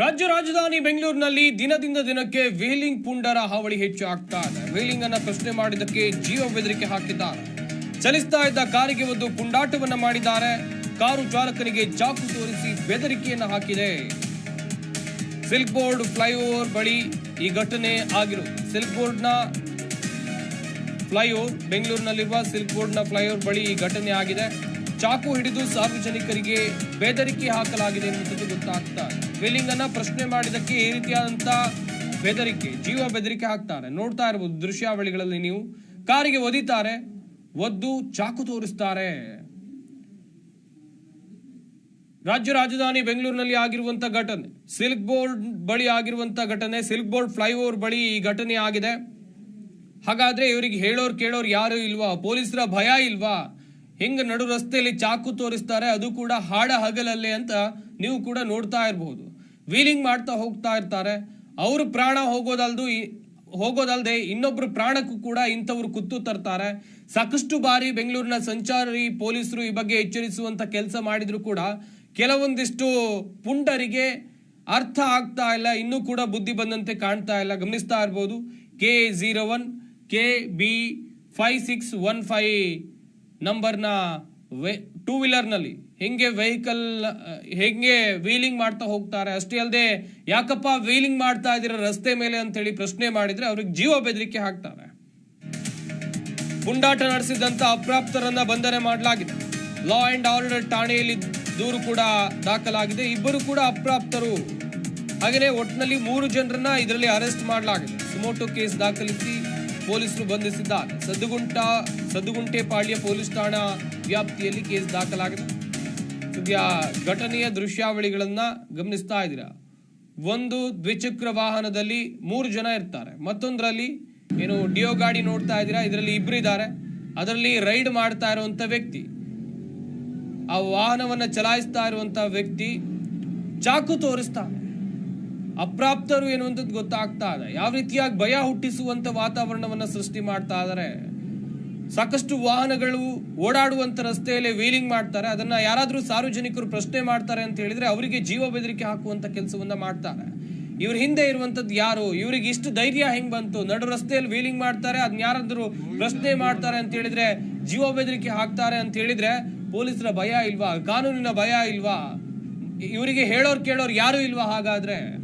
ರಾಜ್ಯ ರಾಜಧಾನಿ ಬೆಂಗಳೂರಿನಲ್ಲಿ ದಿನದಿಂದ ದಿನಕ್ಕೆ ವೇಲಿಂಗ್ ಪುಂಡರ ಹಾವಳಿ ಹೆಚ್ಚು ಆಗ್ತಾ ಇದೆ. ವೇಲಿಂಗ್ ಅನ್ನ ಪ್ರಶ್ನೆ ಮಾಡಿದ್ದಕ್ಕೆ ಜೀವ ಬೆದರಿಕೆ ಹಾಕಿದ್ದಾರೆ. ಚಲಿಸ್ತಾ ಇದ್ದ ಕಾರಿಗೆ ಒಂದು ಪುಂಡಾಟವನ್ನ ಮಾಡಿದ್ದಾರೆ. ಕಾರು ಚಾಲಕನಿಗೆ ಚಾಕು ತೋರಿಸಿ ಬೆದರಿಕೆಯನ್ನು ಹಾಕಿದೆ. ಸಿಲ್ಕ್ ಬೋರ್ಡ್ ಫ್ಲೈಓವರ್ ಬಳಿ ಈ ಘಟನೆ ಆಗಿರು ಸಿಲ್ಕ್ ಬೋರ್ಡ್ನ ಫ್ಲೈಓವರ್, ಬೆಂಗಳೂರಿನಲ್ಲಿರುವ ಸಿಲ್ಕ್ ಬೋರ್ಡ್ನ ಫ್ಲೈಓವರ್ ಬಳಿ ಈ ಘಟನೆ ಆಗಿದೆ. ಚಾಕು ಹಿಡಿದು ಸಾರ್ವಜನಿಕರಿಗೆ ಬೆದರಿಕೆ ಹಾಕಲಾಗಿದೆ ಎನ್ನುವುದು ಗೊತ್ತಾಗ್ತಾ ಇದೆ. ವೇಲಿಂಗ್ ಅನ್ನ ಪ್ರಶ್ನೆ ಮಾಡಿದಕ್ಕೆ ಈ ರೀತಿಯಾದಂತ ಬೆದರಿಕೆ, ಜೀವ ಬೆದರಿಕೆ ಹಾಕ್ತಾರೆ ನೋಡ್ತಾ ಇರಬಹುದು ದೃಶ್ಯಾವಳಿಗಳಲ್ಲಿ ನೀವು. ಕಾರಿಗೆ ಒದಿತಾರೆ, ಒದ್ದು ಚಾಕು ತೋರಿಸ್ತಾರೆ. ರಾಜ್ಯ ರಾಜಧಾನಿ ಬೆಂಗಳೂರಿನಲ್ಲಿ ಆಗಿರುವಂತ ಘಟನೆ, ಸಿಲ್ಕ್ ಬೋರ್ಡ್ ಬಳಿ ಆಗಿರುವಂತ ಘಟನೆ, ಸಿಲ್ಕ್ ಬೋರ್ಡ್ ಫ್ಲೈಓವರ್ ಬಳಿ ಈ ಘಟನೆ ಆಗಿದೆ. ಹಾಗಾದ್ರೆ ಇವರಿಗೆ ಹೇಳೋರು ಕೇಳೋರು ಯಾರು ಇಲ್ವಾ? ಪೊಲೀಸರ ಭಯ ಇಲ್ವಾ? ಹೆಂಗ ನಡು ರಸ್ತೆಯಲ್ಲಿ ಚಾಕು ತೋರಿಸ್ತಾರೆ, ಅದು ಕೂಡ ಹಾಡ ಹಗಲಲ್ಲೇ ಅಂತ ನೀವು ಕೂಡ ನೋಡ್ತಾ ಇರಬಹುದು. ವೀಲಿಂಗ್ ಮಾಡ್ತಾ ಹೋಗ್ತಾ ಇರ್ತಾರೆ. ಅವ್ರ ಪ್ರಾಣ ಹೋಗೋದಲ್ದು ಹೋಗೋದಲ್ಲದೆ ಇನ್ನೊಬ್ರು ಪ್ರಾಣಕ್ಕೂ ಕೂಡ ಇಂಥವ್ರು ಕುತ್ತು ತರ್ತಾರೆ. ಸಾಕಷ್ಟು ಬಾರಿ ಬೆಂಗಳೂರಿನ ಸಂಚಾರಿ, ಪೊಲೀಸರು ಈ ಬಗ್ಗೆ ಎಚ್ಚರಿಸುವಂತ ಕೆಲಸ ಮಾಡಿದ್ರು ಕೂಡ ಕೆಲವೊಂದಿಷ್ಟು ಪುಂಡರಿಗೆ ಅರ್ಥ ಆಗ್ತಾ ಇಲ್ಲ, ಇನ್ನೂ ಕೂಡ ಬುದ್ಧಿ ಬಂದಂತೆ ಕಾಣ್ತಾ ಇಲ್ಲ. ಗಮನಿಸ್ತಾ ಇರ್ಬೋದು. K zero one K B five six one five ನಂಬರ್ನ ಟೂ ವೀಲರ್ನಲ್ಲಿ ಹೆಂಗೆ ವೆಹಿಕಲ್ ಹೆಂಗೆ ವೀಲಿಂಗ್ ಮಾಡ್ತಾ ಹೋಗ್ತಾರೆ, ಅಷ್ಟೇ ಅಲ್ಲದೆ ಯಾಕಪ್ಪ ವೀಲಿಂಗ್ ಮಾಡ್ತಾ ಇದ್ದೀರಾ ರಸ್ತೆ ಮೇಲೆ ಅಂತೇಳಿ ಪ್ರಶ್ನೆ ಮಾಡಿದ್ರೆ ಅವ್ರಿಗೆ ಜೀವ ಬೆದರಿಕೆ ಹಾಕ್ತಾರೆ. ಪುಂಡಾಟ ನಡೆಸಿದಂತ ಅಪ್ರಾಪ್ತರನ್ನ ಬಂಧನೆ ಮಾಡಲಾಗಿದೆ. ಲಾ ಅಂಡ್ ಆರ್ಡರ್ ಠಾಣೆಯಲ್ಲಿ ದೂರು ಕೂಡ ದಾಖಲಾಗಿದೆ. ಇಬ್ಬರು ಕೂಡ ಅಪ್ರಾಪ್ತರು. ಹಾಗೆಯೇ ಒಟ್ಟಿನಲ್ಲಿ ಮೂರು ಜನರನ್ನ ಇದರಲ್ಲಿ ಅರೆಸ್ಟ್ ಮಾಡಲಾಗಿದೆ. ಸುಮೋಟೋ ಕೇಸ್ ದಾಖಲಿಸಿ ಪೊಲೀಸರು ಬಂಧಿಸಿದ್ದಾರೆ. ಸದ್ದುಗುಂಟ ಸದ್ದುಗುಂಟೆಪಾಳ್ಯ ಪೊಲೀಸ್ ಠಾಣಾ ವ್ಯಾಪ್ತಿಯಲ್ಲಿ ಕೇಸ್ ದಾಖಲಾಗಿದೆ. ಸದ್ಯ ಘಟನೆಯ ದೃಶ್ಯಾವಳಿಗಳನ್ನ ಗಮನಿಸ್ತಾ ಇದ್ದೀರಾ? ಒಂದು ದ್ವಿಚಕ್ರ ವಾಹನದಲ್ಲಿ ಮೂರು ಜನ ಇರ್ತಾರೆ. ಮತ್ತೊಂದರಲ್ಲಿ ಏನು ಡಿಯೋ ಗಾಡಿ ನೋಡ್ತಾ ಇದ್ದೀರಾ? ಇದರಲ್ಲಿ ಇಬ್ರು ಇದ್ದಾರೆ. ಅದರಲ್ಲಿ ರೈಡ್ ಮಾಡ್ತಾ ಇರುವಂತ ವ್ಯಕ್ತಿ. ಆ ವಾಹನವನ್ನು ಚಲಾಯಿಸ್ತಾ ಇರುವಂತ ವ್ಯಕ್ತಿ ಚಾಕು ತೋರಿಸ್ತಾನೆ. ಅಪ್ರಾಪ್ತರು ಎನ್ನುವಂಥದ್ದು ಗೊತ್ತಾಗ್ತಾ ಇದೆ. ಯಾವ ರೀತಿಯಾಗಿ ಭಯ ಹುಟ್ಟಿಸುವಂತ ವಾತಾವರಣವನ್ನ ಸೃಷ್ಟಿ ಮಾಡ್ತಾ ಇದ್ದಾರೆ ಸಾಕಷ್ಟು ವಾಹನಗಳು ಓಡಾಡುವಂತ ರಸ್ತೆಯಲ್ಲಿ ವೀಲಿಂಗ್ ಮಾಡ್ತಾರೆ. ಅದನ್ನ ಯಾರಾದ್ರೂ ಸಾರ್ವಜನಿಕರು ಪ್ರಶ್ನೆ ಮಾಡ್ತಾರೆ ಅಂತ ಹೇಳಿದ್ರೆ ಅವರಿಗೆ ಜೀವ ಬೆದರಿಕೆ ಹಾಕುವಂತ ಕೆಲಸವನ್ನ ಮಾಡ್ತಾರೆ. ಇವ್ರ ಹಿಂದೆ ಇರುವಂತದ್ದು ಯಾರು? ಇವ್ರಿಗೆ ಇಷ್ಟು ಧೈರ್ಯ ಹೆಂಗ್ ಬಂತು? ನಡು ರಸ್ತೆಯಲ್ಲಿ ವೀಲಿಂಗ್ ಮಾಡ್ತಾರೆ ಅದನ್ನ ಯಾರಾದ್ರೂ ಪ್ರಶ್ನೆ ಮಾಡ್ತಾರೆ ಅಂತ ಹೇಳಿದ್ರೆ ಜೀವ ಬೆದರಿಕೆ ಹಾಕ್ತಾರೆ ಅಂತ ಹೇಳಿದ್ರೆ ಪೊಲೀಸರ ಭಯ ಇಲ್ವಾ? ಕಾನೂನಿನ ಭಯ ಇಲ್ವಾ? ಇವರಿಗೆ ಹೇಳೋರ್ ಕೇಳೋರ್ ಯಾರು ಇಲ್ವಾ ಹಾಗಾದ್ರೆ?